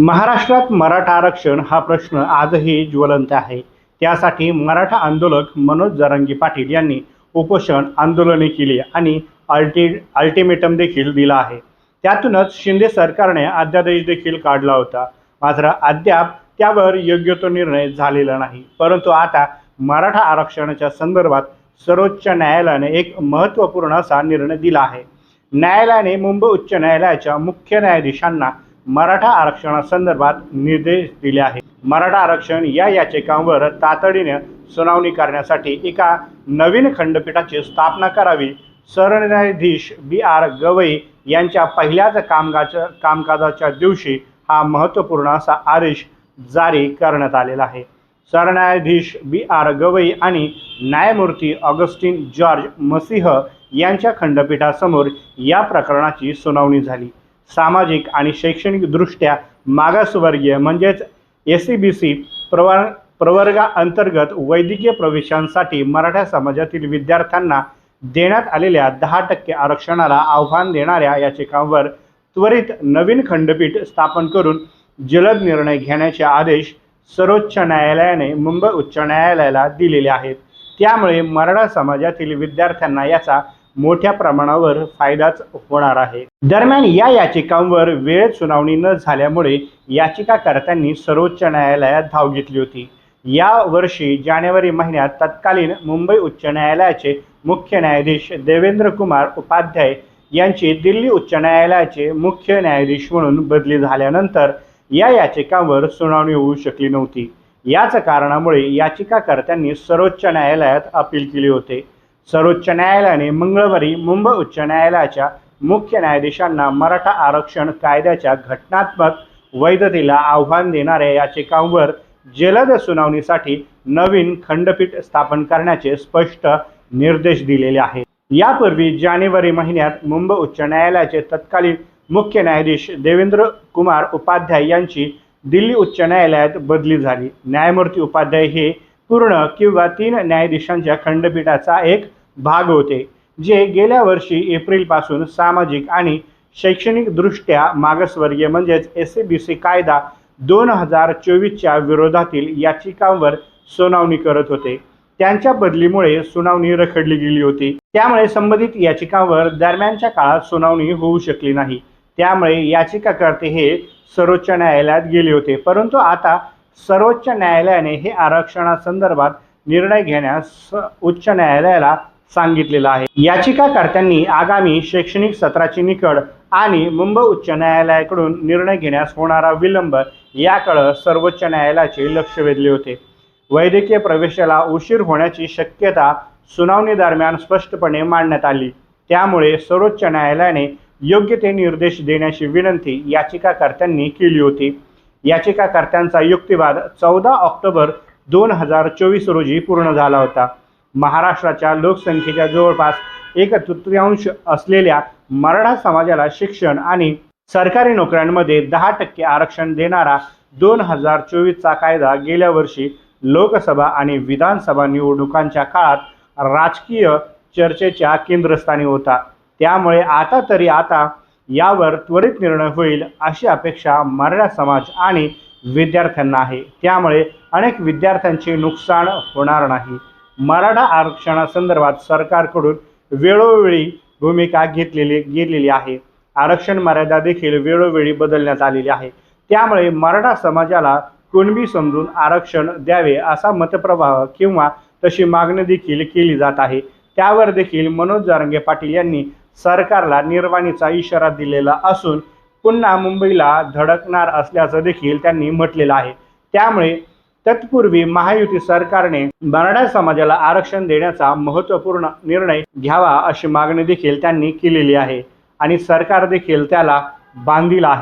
महाराष्ट्रात मराठा आरक्षण हा प्रश्न आजही ज्वलंत आहे. त्यासाठी मराठा आंदोलक मनोज जरांगी पाटील यांनी उपोषण आंदोलने केली आणि अल्टि अल्टिमेटम देखील दिला आहे. त्यातूनच शिंदे सरकारने अध्यादेश देखील काढला होता. मात्र अद्याप त्यावर योग्य तो निर्णय झालेला नाही. परंतु आता मराठा आरक्षणाच्या संदर्भात सर्वोच्च न्यायालयाने एक महत्त्वपूर्ण असा निर्णय दिला आहे. न्यायालयाने मुंबई उच्च न्यायालयाच्या मुख्य न्यायाधीशांना मराठा आरक्षणासंदर्भात निर्देश दिले आहेत. मराठा आरक्षण या याचिकांवर तातडीने सुनावणी करण्यासाठी एका नवीन खंडपीठाची स्थापना करावी सरन्यायाधीश बी आर गवई यांच्या पहिल्याच कामकाजा कामकाजाच्या दिवशी हा महत्त्वपूर्ण असा आदेश जारी करण्यात आलेला आहे. सरन्यायाधीश बी आर गवई आणि न्यायमूर्ती ऑगस्टिन जॉर्ज मसिह यांच्या खंडपीठासमोर या प्रकरणाची सुनावणी झाली. सामाजिक आणि शैक्षणिकदृष्ट्या मागासवर्गीय म्हणजेच एस सी बी सी प्रवर प्रवर्गाअंतर्गत वैद्यकीय प्रवेशांसाठी मराठा समाजातील विद्यार्थ्यांना देण्यात आलेल्या दहा टक्के आरक्षणाला आव्हान देणाऱ्या याचिकांवर त्वरित नवीन खंडपीठ स्थापन करून जलद निर्णय घेण्याचे आदेश सर्वोच्च न्यायालयाने मुंबई उच्च न्यायालयाला दिलेले आहेत. त्यामुळे मराठा समाजातील विद्यार्थ्यांना याचा मोठ्या प्रमाणावर फायदाच होणार आहे. दरम्यान या याचिकांवर वेळेत सुनावणी न झाल्यामुळे याचिकाकर्त्यांनी सर्वोच्च न्यायालयात धाव घेतली होती. या वर्षी जानेवारी महिन्यात तत्कालीन मुंबई उच्च न्यायालयाचे मुख्य न्यायाधीश देवेंद्र कुमार उपाध्याय यांची दिल्ली उच्च न्यायालयाचे मुख्य न्यायाधीश म्हणून बदली झाल्यानंतर या याचिकांवर सुनावणी होऊ शकली नव्हती. याच कारणामुळे याचिकाकर्त्यांनी सर्वोच्च न्यायालयात अपील केले होते. सर्वोच्च न्यायालयाने मंगळवारी मुंबई उच्च न्यायालयाच्या मुख्य न्यायाधीशांना मराठा आरक्षण कायद्याच्या घटनात्मक वैधतेला आव्हान देणाऱ्या याचिकांवर जलद सुनावणीसाठी नवीन खंडपीठ स्थापन करण्याचे स्पष्ट निर्देश दिलेले आहेत. यापूर्वी जानेवारी महिन्यात मुंबई उच्च न्यायालयाचे तत्कालीन मुख्य न्यायाधीश देवेंद्र कुमार उपाध्याय यांची दिल्ली उच्च न्यायालयात बदली झाली. न्यायमूर्ती उपाध्याय हे पूर्ण किंवा तीन न्यायाधीशांच्या खंडपीठाचा एक भाग होते जे गेल्या वर्षी एप्रिलपासून सामाजिक आणि शैक्षणिकदृष्ट्या मागासवर्गीय म्हणजेच एस ए बी सी कायदा दोन हजार चोवीसच्या विरोधातील याचिकांवर सुनावणी करत होते. त्यांच्या बदलीमुळे सुनावणी रखडली गेली होती. त्यामुळे संबंधित याचिकांवर दरम्यानच्या काळात सुनावणी होऊ शकली नाही. त्यामुळे याचिकाकर्ते हे सर्वोच्च न्यायालयात गेले होते. परंतु आता सर्वोच्च न्यायालयाने हे आरक्षणासंदर्भात निर्णय घेण्यास उच्च न्यायालयाला सांगितलेलं आहे. याचिकाकर्त्यांनी आगामी शैक्षणिक सत्राची निकड आणि मुंबई उच्च न्यायालयाकडून निर्णय घेण्यास होणारा विलंब याकडं सर्वोच्च न्यायालयाचे लक्ष वेधले होते. वैद्यकीय प्रवेशाला उशीर होण्याची शक्यता सुनावणी दरम्यान स्पष्टपणे मांडण्यात आली. त्यामुळे सर्वोच्च न्यायालयाने योग्य ते निर्देश देण्याची विनंती याचिकाकर्त्यांनी केली होती. याचिकाकर्त्यांचा युक्तिवाद चौदा ऑक्टोबर दोन हजार चोवीस रोजी पूर्ण झाला होता. महाराष्ट्राच्या लोकसंख्येच्या जवळपास एक तृतीयांश असलेल्या मराठा समाजाला शिक्षण आणि सरकारी नोकऱ्यांमध्ये दहा टक्के आरक्षण देणारा दोन हजार चोवीसचा कायदा गेल्या वर्षी लोकसभा आणि विधानसभा निवडणुकांच्या काळात राजकीय चर्चेच्या केंद्रस्थानी होता. त्यामुळे आता तरी आता यावर त्वरित निर्णय होईल अशी अपेक्षा मराठा समाज आणि विद्यार्थ्यांना आहे. त्यामुळे अनेक विद्यार्थ्यांचे नुकसान होणार नाही. मराठा आरक्षणासंदर्भात सरकारकडून वेळोवेळी भूमिका घेतलेली गेलेली आहे. आरक्षण मर्यादा देखील वेळोवेळी बदलण्यात आलेली आहे. त्यामुळे मराठा समाजाला कुणबी समजून आरक्षण द्यावे असा मतप्रवाह किंवा तशी मागणी देखील केली जात आहे. त्यावर देखील मनोज जारंगे पाटील यांनी सरकारला निर्वाणीचा इशारा दिलेला असून पुन्हा मुंबईला धडकणार असल्याचं देखील त्यांनी म्हटलेलं आहे. त्यामुळे तत्पूर्वी महायुती सरकारने मराठा समाजाला आरक्षण देण्याचा महत्त्वपूर्ण निर्णय घ्यावा अशी मागणी देखील त्यांनी केलेली आहे आणि सरकार देखील त्याला बांधील आहे.